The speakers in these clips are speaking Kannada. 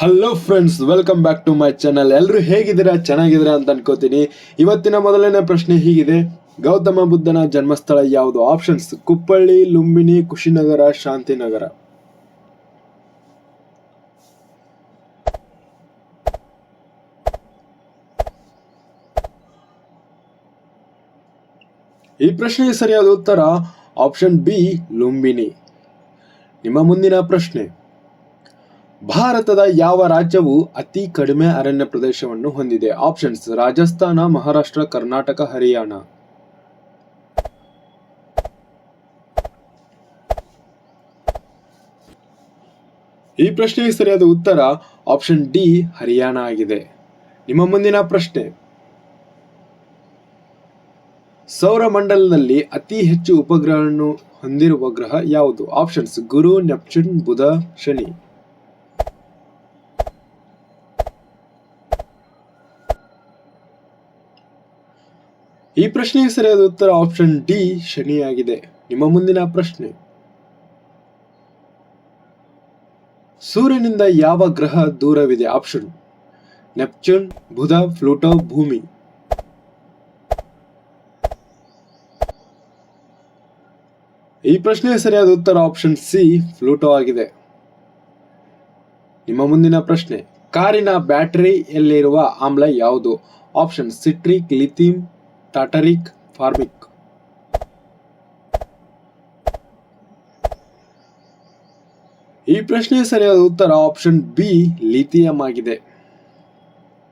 Hello friends welcome back to my channel ಎಲ್ಲರೂ ಹೇಗಿದ್ದೀರಾ? ಚೆನ್ನಾಗಿದ್ದೀರಾ ಅಂತ ಅನ್ಕೋತೀನಿ. ಇವತ್ತಿನ ಮೊದಲನೇ ಪ್ರಶ್ನೆ ಹೀಗಿದೆ. ಗೌತಮ ಬುದ್ಧನ ಜನ್ಮಸ್ಥಳ ಯಾವುದು? ಆಪ್ಷನ್ಸ್ ಕುಪ್ಪಳ್ಳಿ ಲುಂಬಿನಿ ಕುಶಿನಗರ ಶಾಂತಿನಗರ ಈ ಪ್ರಶ್ನೆಗೆ ಸರಿಯಾದ ಉತ್ತರ ಆಪ್ಷನ್ ಬಿ ಲುಂಬಿನಿ ನಿಮ್ಮ ಮುಂದಿನ ಪ್ರಶ್ನೆ. ಭಾರತದ ಯಾವ ರಾಜ್ಯವು ಅತಿ ಕಡಿಮೆ ಅರಣ್ಯ ಪ್ರದೇಶವನ್ನು ಹೊಂದಿದೆ? ಆಪ್ಷನ್ಸ್, ರಾಜಸ್ಥಾನ, ಮಹಾರಾಷ್ಟ್ರ, ಕರ್ನಾಟಕ, ಹರಿಯಾಣ. ಈ ಪ್ರಶ್ನೆಗೆ ಸರಿಯಾದ ಉತ್ತರ ಆಪ್ಷನ್ ಡಿ, ಹರಿಯಾಣ ಆಗಿದೆ. ನಿಮ್ಮ ಮುಂದಿನ ಪ್ರಶ್ನೆ. ಸೌರಮಂಡಲದಲ್ಲಿ ಅತಿ ಹೆಚ್ಚು ಉಪಗ್ರಹವನ್ನು ಹೊಂದಿರುವ ಗ್ರಹ ಯಾವುದು? Options, Guru, Neptune, Budha, Shani. ಈ ಪ್ರಶ್ನೆಗೆ ಸರಿಯಾದ ಉತ್ತರ ಆಪ್ಷನ್ ಡಿ ಶನಿಯಾಗಿದೆ. ನಿಮ್ಮ ಮುಂದಿನ ಪ್ರಶ್ನೆ. ಸೂರ್ಯನಿಂದ ಯಾವ ಗ್ರಹ ದೂರವಿದೆ? ಆಪ್ಷನ್. ನೆಪ್ಚೂನ್, ಬುಧ ಫ್ಲೂಟೋ ಭೂಮಿ. ಈ ಪ್ರಶ್ನೆಗೆ ಸರಿಯಾದ ಉತ್ತರ ಆಪ್ಷನ್ ಸಿ ಫ್ಲೂಟೋ ಆಗಿದೆ. ನಿಮ್ಮ ಮುಂದಿನ ಪ್ರಶ್ನೆ. ಕಾರಿನ ಬ್ಯಾಟರಿಯಲ್ಲಿರುವ ಆಮ್ಲ ಯಾವುದು? Option, citric lithium tartaric formic ಈ ಪ್ರಶ್ನೆಗೆ ಸರಿಯಾದ ಉತ್ತರ ಆಪ್ಷನ್ ಬಿ ಲಿಥಿಯಂ ಆಗಿದೆ.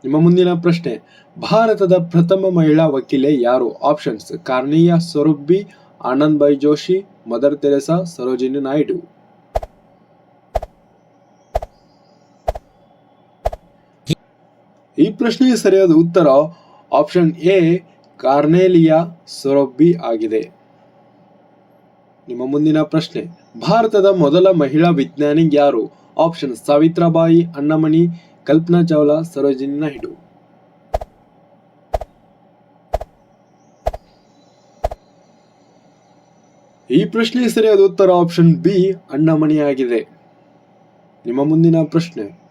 ನಿಮ್ಮ ಮುಂದಿನ ಪ್ರಶ್ನೆ, ಭಾರತದ ಪ್ರಥಮ ಮಹಿಳಾ ವಕೀಲೆ ಯಾರು? Options Cornelia Sorabji Anand Bai Joshi, mother Teresa, Sarojini Naidu. ಈ ಪ್ರಶ್ನೆಗೆ ಸರಿಯಾದ ಉತ್ತರ ಆಪ್ಷನ್ ಎ ಕಾರ್ನೆಲಿಯಾ ಸೊರೊಬ್ಬಿ ಆಗಿದೆ. ನಿಮ್ಮ ಮುಂದಿನ ಪ್ರಶ್ನೆ. ಭಾರತದ ಮೊದಲ ಮಹಿಳಾ ವಿಜ್ಞಾನಿ ಯಾರು? ಆಪ್ಷನ್ ಸಾವಿತ್ರಾಬಾಯಿ, ಅಣ್ಣಮಣಿ, ಕಲ್ಪನಾ ಚಾವ್ಲಾ ಸರೋಜಿನಿ ನಾಯ್ಡು ಈ ಪ್ರಶ್ನೆ ಸರಿಯಾದ ಉತ್ತರ ಆಪ್ಷನ್ ಬಿ, ಅಣ್ಣಮಣಿ ಆಗಿದೆ. ನಿಮ್ಮ ಮುಂದಿನ ಪ್ರಶ್ನೆ.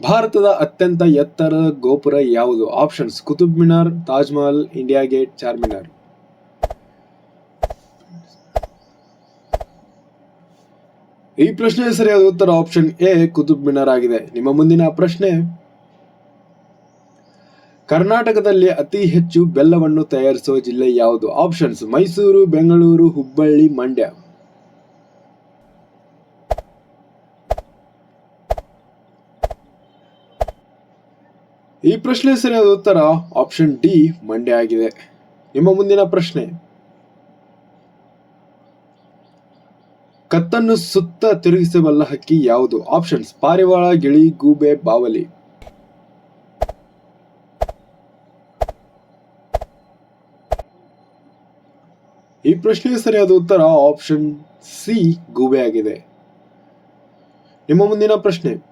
ಭಾರತದ ಅತ್ಯಂತ ಎತ್ತರದ ಗೋಪುರ ಯಾವುದು? Options Qutub Minar, Taj Mahal India gate Charminar ಈ ಪ್ರಶ್ನೆ ಸರಿಯಾದ ಉತ್ತರ ಆಪ್ಷನ್ ಎ ಕುತುಬ್ ಮಿನಾರ್ ಆಗಿದೆ. ನಿಮ್ಮ ಮುಂದಿನ ಪ್ರಶ್ನೆ, ಕರ್ನಾಟಕದಲ್ಲಿ ಅತಿ ಹೆಚ್ಚು ಬೆಲ್ಲವನ್ನು ತಯಾರಿಸುವ ಜಿಲ್ಲೆ ಯಾವುದು? ಆಪ್ಷನ್ಸ್ ಮೈಸೂರು, ಬೆಂಗಳೂರು, ಹುಬ್ಬಳ್ಳಿ, ಮಂಡ್ಯ. ಈ ಪ್ರಶ್ನೆ ಸರಿಯಾದ ಉತ್ತರ ಆಪ್ಷನ್ ಡಿ ಮಂಡ್ಯ ಆಗಿದೆ. ನಿಮ್ಮ ಮುಂದಿನ ಪ್ರಶ್ನೆ. ಕತ್ತನ್ನು ಸುತ್ತ ತಿರುಗಿಸಬಲ್ಲ ಹಕ್ಕಿ ಯಾವುದು? ಆಪ್ಷನ್ಸ್ ಪಾರಿವಾಳ, ಗಿಳಿ, ಗೂಬೆ, ಬಾವಲಿ. ಈ ಪ್ರಶ್ನೆಗೆ ಸರಿಯಾದ ಉತ್ತರ ಆಪ್ಷನ್ ಸಿ ಗೂಬೆ ಆಗಿದೆ. ನಿಮ್ಮ ಮುಂದಿನ ಪ್ರಶ್ನೆ.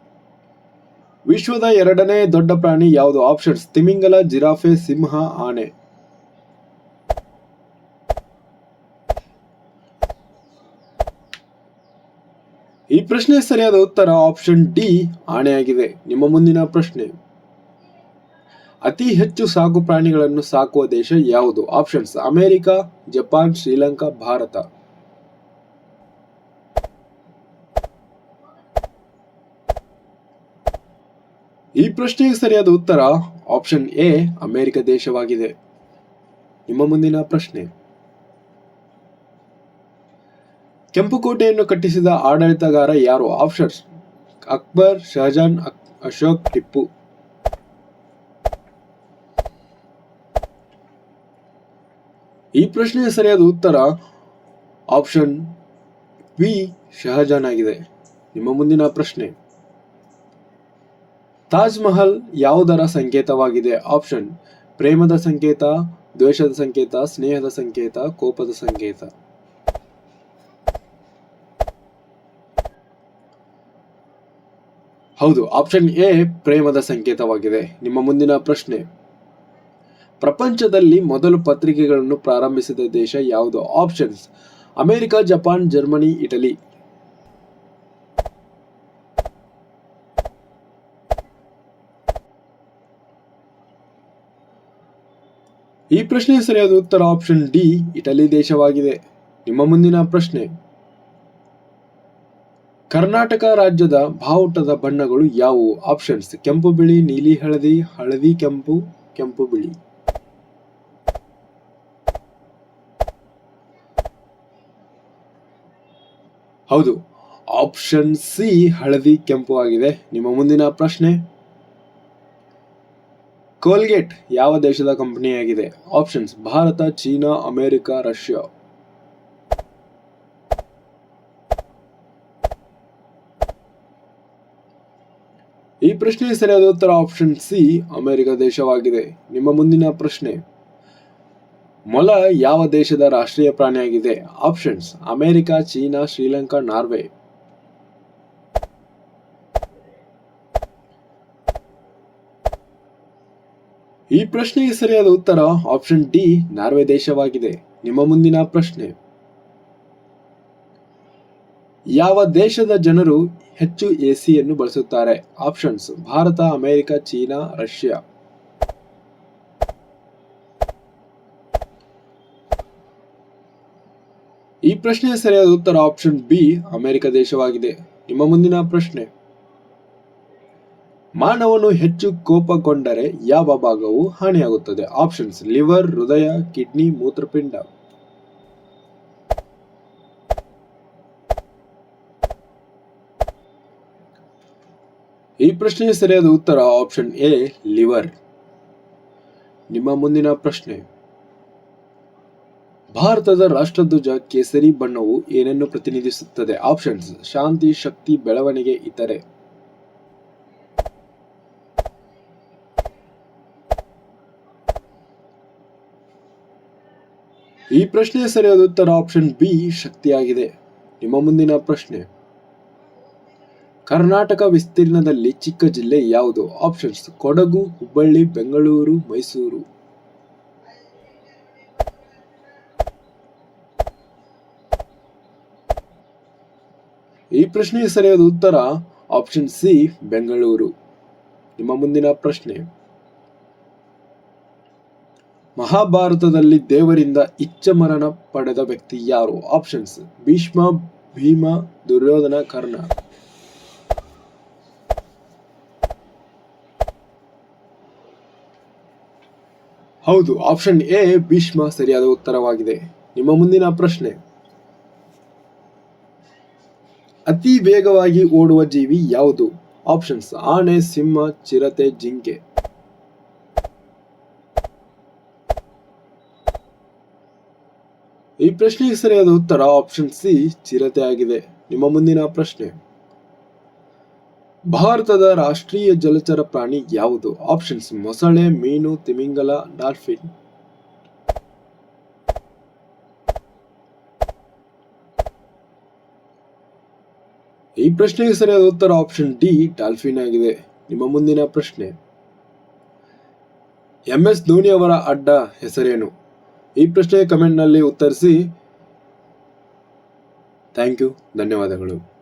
ವಿಶ್ವದ ಎರಡನೇ ದೊಡ್ಡ ಪ್ರಾಣಿ ಯಾವುದು? ಆಪ್ಷನ್ಸ್, ತಿಮಿಂಗಲ, ಜಿರಾಫೆ, ಸಿಂಹ, ಆನೆ. ಈ ಪ್ರಶ್ನೆ ಸರಿಯಾದ ಉತ್ತರ ಆಪ್ಷನ್ ಡಿ, ಆನೆಯಾಗಿದೆ. ನಿಮ್ಮ ಮುಂದಿನ ಪ್ರಶ್ನೆ. ಅತಿ ಹೆಚ್ಚು ಸಾಕು ಪ್ರಾಣಿಗಳನ್ನು ಸಾಕುವ ದೇಶ ಯಾವುದು? Options, America, Japan, Sri Lanka, Bharat ಈ ಪ್ರಶ್ನೆಗೆ ಸರಿಯಾದ ಉತ್ತರ ಆಪ್ಷನ್ ಎ, ಅಮೆರಿಕ ದೇಶವಾಗಿದೆ. ನಿಮ್ಮ ಮುಂದಿನ ಪ್ರಶ್ನೆ. ಕೆಂಪುಕೋಟೆಯನ್ನು ಕಟ್ಟಿಸಿದ ಆಡಳಿತಗಾರ ಯಾರು? ಆಪ್ಷನ್ಸ್ ಅಕ್ಬರ್, ಶಹಜಾನ್ ಅಶೋಕ್ ಟಿಪ್ಪು. ಈ ಪ್ರಶ್ನೆಗೆ ಸರಿಯಾದ ಉತ್ತರ ಆಪ್ಷನ್ ಬಿ, ಶಹಜಾನ್ ಆಗಿದೆ. ನಿಮ್ಮ ಮುಂದಿನ ಪ್ರಶ್ನೆ. ತಾಜ್ ಮಹಲ್ ಯಾವುದರ ಸಂಕೇತವಾಗಿದೆ? ಆಪ್ಷನ್, ಪ್ರೇಮದ ಸಂಕೇತ, ದ್ವೇಷದ ಸಂಕೇತ, ಸ್ನೇಹದ ಸಂಕೇತ, ಕೋಪದ ಸಂಕೇತ. ಹೌದು, ಆಪ್ಷನ್ ಎ, ಪ್ರೇಮದ ಸಂಕೇತವಾಗಿದೆ. ನಿಮ್ಮ ಮುಂದಿನ ಪ್ರಶ್ನೆ. ಪ್ರಪಂಚದಲ್ಲಿ ಮೊದಲು ಪತ್ರಿಕೆಗಳನ್ನು ಪ್ರಾರಂಭಿಸಿದ ದೇಶ ಯಾವುದು? Options, America, Japan, Germany, Italy. ಈ ಪ್ರಶ್ನೆಗೆ ಸರಿಯಾದ ಉತ್ತರ ಆಪ್ಷನ್ ಡಿ ಇಟಲಿ ದೇಶವಾಗಿದೆ. ನಿಮ್ಮ ಮುಂದಿನ ಪ್ರಶ್ನೆ. ಕರ್ನಾಟಕ ರಾಜ್ಯದ ಬಾವುಟದ ಬಣ್ಣಗಳು ಯಾವುವು? ಆಪ್ಷನ್ಸ್ ಕೆಂಪು ಬಿಳಿ, ನೀಲಿ ಹಳದಿ ಹಳದಿ ಕೆಂಪು ಕೆಂಪು ಬಿಳಿ. ಹೌದು, ಆಪ್ಷನ್ ಸಿ ಹಳದಿ ಕೆಂಪು ಆಗಿದೆ. ನಿಮ್ಮ ಮುಂದಿನ ಪ್ರಶ್ನೆ. ಕೋಲ್ಗೇಟ್ ಯಾವ ದೇಶದ ಕಂಪನಿಯಾಗಿದೆ options Bharat, China, America, Russia. ಈ ಪ್ರಶ್ನೆಗೆ ಸರಿಯಾದ ಉತ್ತರ ಆಪ್ಷನ್ ಸಿ ಅಮೆರಿಕ ದೇಶವಾಗಿದೆ. ನಿಮ್ಮ ಮುಂದಿನ ಪ್ರಶ್ನೆ. ಮೊಲ ಯಾವ ದೇಶದ ರಾಷ್ಟ್ರೀಯ ಪ್ರಾಣಿಯಾಗಿದೆ? Options America, China, Sri Lanka, Norway. ಈ ಪ್ರಶ್ನೆಗೆ ಸರಿಯಾದ ಉತ್ತರ ಆಪ್ಷನ್ ಡಿ, ನಾರ್ವೆ ದೇಶವಾಗಿದೆ. ನಿಮ್ಮ ಮುಂದಿನ ಪ್ರಶ್ನೆ. ಯಾವ ದೇಶದ ಜನರು ಹೆಚ್ಚು ಎಸಿಯನ್ನು ಬಳಸುತ್ತಾರೆ? Options, Bharat, America, China, Russia. ಈ ಪ್ರಶ್ನೆಯ ಸರಿಯಾದ ಉತ್ತರ ಆಪ್ಷನ್ ಬಿ, ಅಮೆರಿಕ ದೇಶವಾಗಿದೆ. ನಿಮ್ಮ ಮುಂದಿನ ಪ್ರಶ್ನೆ. ಮಾನವನು ಹೆಚ್ಚು ಕೋಪಗೊಂಡರೆ ಯಾವ ಭಾಗವು ಹಾನಿಯಾಗುತ್ತದೆ. ಆಪ್ಷನ್ಸ್, ಲಿವರ್, ಹೃದಯ, ಕಿಡ್ನಿ, ಮೂತ್ರಪಿಂಡ. ಈ ಪ್ರಶ್ನೆಗೆ ಸರಿಯಾದ ಉತ್ತರ ಆಪ್ಷನ್ ಎ, ಲಿವರ್. ನಿಮ್ಮ ಮುಂದಿನ ಪ್ರಶ್ನೆ. ಭಾರತದ ರಾಷ್ಟ್ರಧ್ವಜ ಕೇಸರಿ ಬಣ್ಣವು ಏನನ್ನು ಪ್ರತಿನಿಧಿಸುತ್ತದೆ? ಆಪ್ಷನ್ಸ್, ಶಾಂತಿ, ಶಕ್ತಿ, ಬೆಳವಣಿಗೆ ಇತರೆ. ಈ ಪ್ರಶ್ನೆ ಸರಿಯಾದ ಉತ್ತರ ಆಪ್ಷನ್ ಬಿ ಶಕ್ತಿಯಾಗಿದೆ. ನಿಮ್ಮ ಮುಂದಿನ ಪ್ರಶ್ನೆ. ಕರ್ನಾಟಕ ವಿಸ್ತೀರ್ಣದಲ್ಲಿ ಚಿಕ್ಕ ಜಿಲ್ಲೆ ಯಾವುದು? ಆಪ್ಷನ್ಸ್ ಕೊಡಗು, ಹುಬ್ಬಳ್ಳಿ, ಬೆಂಗಳೂರು, ಮೈಸೂರು. ಈ ಪ್ರಶ್ನೆಗೆ ಸರಿಯಾದ ಉತ್ತರ ಆಪ್ಷನ್ ಸಿ ಬೆಂಗಳೂರು. ನಿಮ್ಮ ಮುಂದಿನ ಪ್ರಶ್ನೆ. ಮಹಾಭಾರತದಲ್ಲಿ ದೇವರಿಂದ ಇಚ್ಛಮರಣ ಪಡೆದ ವ್ಯಕ್ತಿ ಯಾರು? ಆಪ್ಷನ್ಸ್ ಭೀಷ್ಮ, ಭೀಮ, ದುರ್ಯೋಧನ, ಕರ್ಣ. ಹೌದು ಆಪ್ಷನ್ ಎ ಭೀಷ್ಮ ಸರಿಯಾದ ಉತ್ತರವಾಗಿದೆ. ನಿಮ್ಮ ಮುಂದಿನ ಪ್ರಶ್ನೆ. ಅತಿ ವೇಗವಾಗಿ ಓಡುವ ಜೀವಿ ಯಾವುದು? ಆಪ್ಷನ್ಸ್ ಆನೆ, ಸಿಂಹ, ಚಿರತೆ, ಜಿಂಕೆ. ಈ ಪ್ರಶ್ನೆಗೆ ಸರಿಯಾದ ಉತ್ತರ ಆಪ್ಷನ್ ಸಿ ಚಿರತೆ ಆಗಿದೆ. ನಿಮ್ಮ ಮುಂದಿನ ಪ್ರಶ್ನೆ. ಭಾರತದ ರಾಷ್ಟ್ರೀಯ ಜಲಚರ ಪ್ರಾಣಿ ಯಾವುದು? ಆಪ್ಷನ್ಸ್ ಮೊಸಳೆ, ಮೀನು, ತಿಮಿಂಗಲ, ಡಾಲ್ಫಿನ್. ಈ ಪ್ರಶ್ನೆಗೆ ಸರಿಯಾದ ಉತ್ತರ ಆಪ್ಷನ್ ಡಿ ಡಾಲ್ಫಿನ್ ಆಗಿದೆ. ನಿಮ್ಮ ಮುಂದಿನ ಪ್ರಶ್ನೆ. ಎಂ ಎಸ್ ಧೋನಿ ಅವರ ಅಡ್ಡ ಹೆಸರೇನು? ಈ ಪ್ರಶ್ನೆಗೆ ಕಮೆಂಟ್ನಲ್ಲಿ ಉತ್ತರಿಸಿ. ಥ್ಯಾಂಕ್ ಯು ಧನ್ಯವಾದಗಳು.